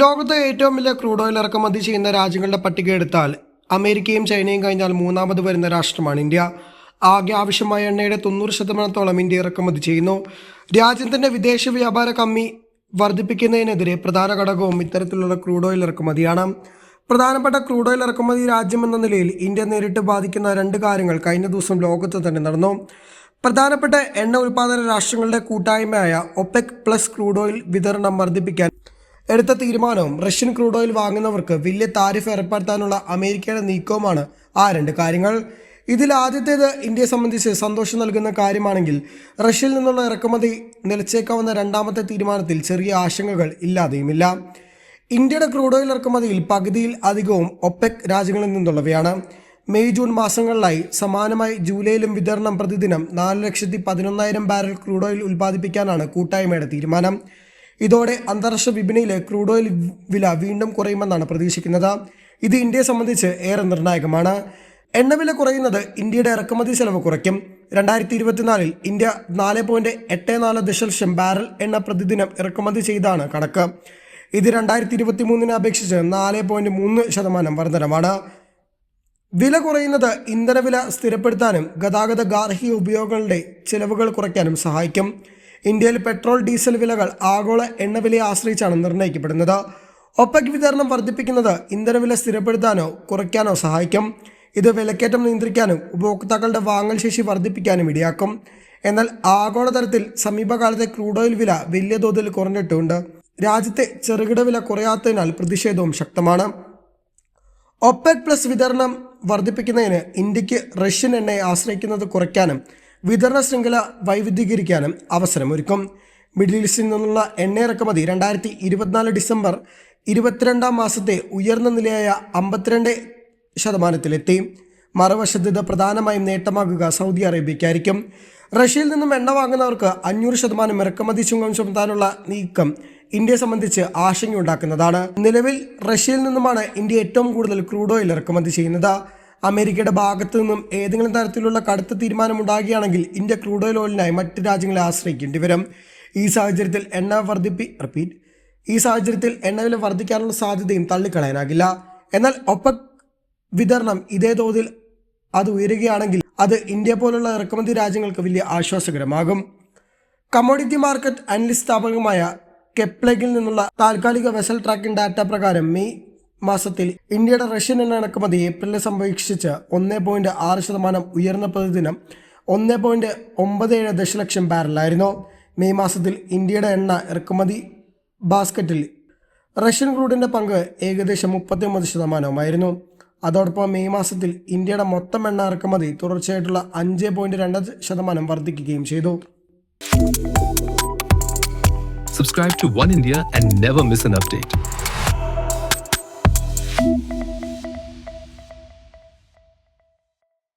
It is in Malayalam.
ലോകത്തെ ഏറ്റവും വലിയ ക്രൂഡ് ഓയിൽ ഇറക്കുമതി ചെയ്യുന്ന രാജ്യങ്ങളുടെ പട്ടിക എടുത്താൽ അമേരിക്കയും ചൈനയും കഴിഞ്ഞാൽ മൂന്നാമത് വരുന്ന രാഷ്ട്രമാണ് ഇന്ത്യ. ആകെ ആവശ്യമായ എണ്ണയുടെ തൊണ്ണൂറ് ശതമാനത്തോളം ഇന്ത്യ ഇറക്കുമതി ചെയ്യുന്നു. രാജ്യത്തിന്റെ വിദേശ വ്യാപാര കമ്മി വർദ്ധിപ്പിക്കുന്നതിനെതിരെ പ്രധാന ഘടകവും ഇത്തരത്തിലുള്ള ക്രൂഡ് ഓയിൽ ഇറക്കുമതിയാണ്. പ്രധാനപ്പെട്ട ക്രൂഡ് ഓയിൽ ഇറക്കുമതി രാജ്യമെന്ന നിലയിൽ ഇന്ത്യ നേരിട്ട് ബാധിക്കുന്ന രണ്ട് കാര്യങ്ങൾ കഴിഞ്ഞ ദിവസം ലോകത്ത് തന്നെ നടന്നു. പ്രധാനപ്പെട്ട എണ്ണ ഉൽപ്പാദന രാഷ്ട്രങ്ങളുടെ കൂട്ടായ്മയായ ഒപെക് പ്ലസ് ക്രൂഡ് ഓയിൽ വിതരണം വർദ്ധിപ്പിക്കാൻ എടുത്ത തീരുമാനവും റഷ്യൻ ക്രൂഡ് ഓയിൽ വാങ്ങുന്നവർക്ക് വലിയ താരിഫ് ഏർപ്പെടുത്താനുള്ള അമേരിക്കയുടെ നീക്കവുമാണ് ആ രണ്ട് കാര്യങ്ങൾ. ഇതിൽ ആദ്യത്തേത് ഇന്ത്യയെ സംബന്ധിച്ച് സന്തോഷം നൽകുന്ന കാര്യമാണെങ്കിൽ റഷ്യയിൽ നിന്നുള്ള ഇറക്കുമതി നിലച്ചേക്കാവുന്ന രണ്ടാമത്തെ തീരുമാനത്തിൽ ചെറിയ ആശങ്കകൾ ഇല്ലാതെയുമില്ല. ഇന്ത്യയുടെ ക്രൂഡ് ഓയിൽ ഇറക്കുമതിയിൽ പകുതിയിൽ അധികവും ഒപ്പെക് രാജ്യങ്ങളിൽ നിന്നുള്ളവയാണ്. മെയ് ജൂൺ മാസങ്ങളിലായി സമാനമായി ജൂലൈയിലും വിതരണം പ്രതിദിനം നാല് ലക്ഷത്തി പതിനൊന്നായിരം ബാരൽ ക്രൂഡ് ഓയിൽ ഉൽപ്പാദിപ്പിക്കാനാണ് കൂട്ടായ്മയുടെ തീരുമാനം. ഇതോടെ അന്താരാഷ്ട്ര വിപണിയിലെ ക്രൂഡ് ഓയിൽ വില വീണ്ടും കുറയുമെന്നാണ് പ്രതീക്ഷിക്കുന്നത്. ഇത് ഇന്ത്യയെ സംബന്ധിച്ച് ഏറെ നിർണായകമാണ്. എണ്ണവില കുറയുന്നത് ഇന്ത്യയുടെ ഇറക്കുമതി ചെലവ് കുറയ്ക്കും. രണ്ടായിരത്തി ഇരുപത്തിനാലിൽ ഇന്ത്യ നാല് പോയിന്റ് എട്ട് നാല് ദശലക്ഷം ബാരൽ എണ്ണ പ്രതിദിനം ഇറക്കുമതി ചെയ്താണ് കണക്ക്. ഇത് രണ്ടായിരത്തി ഇരുപത്തി മൂന്നിനെ അപേക്ഷിച്ച് നാല് പോയിന്റ് മൂന്ന് ശതമാനം വർധനമാണ്. വില കുറയുന്നത് ഇന്ധനവില സ്ഥിരപ്പെടുത്താനും ഗതാഗത ഗാർഹിക ഉപയോഗങ്ങളുടെ ചിലവുകൾ കുറയ്ക്കാനും സഹായിക്കും. ഇന്ത്യയിൽ പെട്രോൾ ഡീസൽ വിലകൾ ആഗോള എണ്ണവിലയെ ആശ്രയിച്ചാണ് നിർണയിക്കപ്പെടുന്നത്. ഒപ്പക് വിതരണം വർദ്ധിപ്പിക്കുന്നത് ഇന്ധനവില സ്ഥിരപ്പെടുത്താനോ കുറയ്ക്കാനോ സഹായിക്കും. ഇത് വിലക്കയറ്റം നിയന്ത്രിക്കാനും ഉപഭോക്താക്കളുടെ വാങ്ങൽ ശേഷി വർദ്ധിപ്പിക്കാനും ഇടയാക്കും. എന്നാൽ ആഗോളതലത്തിൽ സമീപകാലത്തെ ക്രൂഡ് ഓയിൽ വില വലിയ തോതിൽ കുറഞ്ഞിട്ടുണ്ട്. രാജ്യത്തെ ചെറുകിട വില കുറയാത്തതിനാൽ പ്രതിഷേധവും ശക്തമാണ്. ഒപ്പെക് പ്ലസ് വിതരണം വർദ്ധിപ്പിക്കുന്നതിന് ഇന്ത്യയ്ക്ക് റഷ്യൻ എണ്ണയെ ആശ്രയിക്കുന്നത് കുറയ്ക്കാനും വിതരണ ശൃംഖല വൈവിധ്യീകരിക്കാനും അവസരമൊരുക്കും. മിഡിൽ ഈസ്റ്റിൽ നിന്നുള്ള എണ്ണ ഇറക്കുമതി രണ്ടായിരത്തി ഇരുപത്തിനാല് ഡിസംബർ ഇരുപത്തിരണ്ടാം മാസത്തെ ഉയർന്ന നിലയായ അമ്പത്തിരണ്ട് ശതമാനത്തിലെത്തി. മറുവശത്ത് ഇത് പ്രധാനമായും നേട്ടമാകുക സൗദി അറേബ്യയ്ക്കായിരിക്കും. റഷ്യയിൽ നിന്നും എണ്ണ വാങ്ങുന്നവർക്ക് അഞ്ഞൂറ് ശതമാനം ഇറക്കുമതി ചുങ്കം ചുമത്താനുള്ള നീക്കം ഇന്ത്യയെ സംബന്ധിച്ച് ആശങ്കയുണ്ടാക്കുന്നതാണ്. നിലവിൽ റഷ്യയിൽ നിന്നുമാണ് ഇന്ത്യ ഏറ്റവും കൂടുതൽ ക്രൂഡ് ഓയിൽ ഇറക്കുമതി ചെയ്യുന്നത്. അമേരിക്കയുടെ ഭാഗത്തു നിന്നും ഏതെങ്കിലും തരത്തിലുള്ള കടുത്ത തീരുമാനം ഉണ്ടാകുകയാണെങ്കിൽ ഇന്ത്യ ക്രൂഡ് ഓയിൽ ഓയിലിനായി മറ്റ് രാജ്യങ്ങളെ ആശ്രയിക്കേണ്ടി വരും. ഈ സാഹചര്യത്തിൽ എണ്ണ വർദ്ധിപ്പി റിപ്പീറ്റ് ഈ സാഹചര്യത്തിൽ എണ്ണവില വർദ്ധിക്കാനുള്ള സാധ്യതയും തള്ളിക്കളയാനാകില്ല. എന്നാൽ ഒപ്പക് വിതരണം ഇതേ തോതിൽ അത് ഉയരുകയാണെങ്കിൽ അത് ഇന്ത്യ പോലുള്ള ഇറക്കുമതി രാജ്യങ്ങൾക്ക് വലിയ ആശ്വാസകരമാകും. കമ്മോഡിറ്റി മാർക്കറ്റ് അനലിസ്റ്റ് സ്ഥാപകമായ കെപ്ലഗിൽ നിന്നുള്ള താൽക്കാലിക വെസൽ ട്രാക്കിംഗ് ഡാറ്റ പ്രകാരം മെയ് മാസത്തിൽ ഇന്ത്യയുടെ റഷ്യൻ എണ്ണ ഇറക്കുമതി ഏപ്രിലിൽ സംരക്ഷിച്ച് ഒന്ന് പോയിന്റ് ആറ് ശതമാനം ഉയർന്ന പ്രതിദിനം ഒന്ന് പോയിന്റ് ഒമ്പത് ഏഴ് ദശലക്ഷം ബാരലായിരുന്നു. മെയ് മാസത്തിൽ ഇന്ത്യയുടെ എണ്ണ ഇറക്കുമതി ബാസ്ക്കറ്റിൽ റഷ്യൻ ക്രൂഡിന്റെ പങ്ക് ഏകദേശം മുപ്പത്തിയൊമ്പത് ശതമാനവുമായിരുന്നു. അതോടൊപ്പം മെയ് മാസത്തിൽ ഇന്ത്യയുടെ മൊത്തം എണ്ണ ഇറക്കുമതി തുടർച്ചയായിട്ടുള്ള അഞ്ച് പോയിന്റ് രണ്ട് ശതമാനം വർദ്ധിക്കുകയും ചെയ്തു. Subscribe to One India and never miss an update.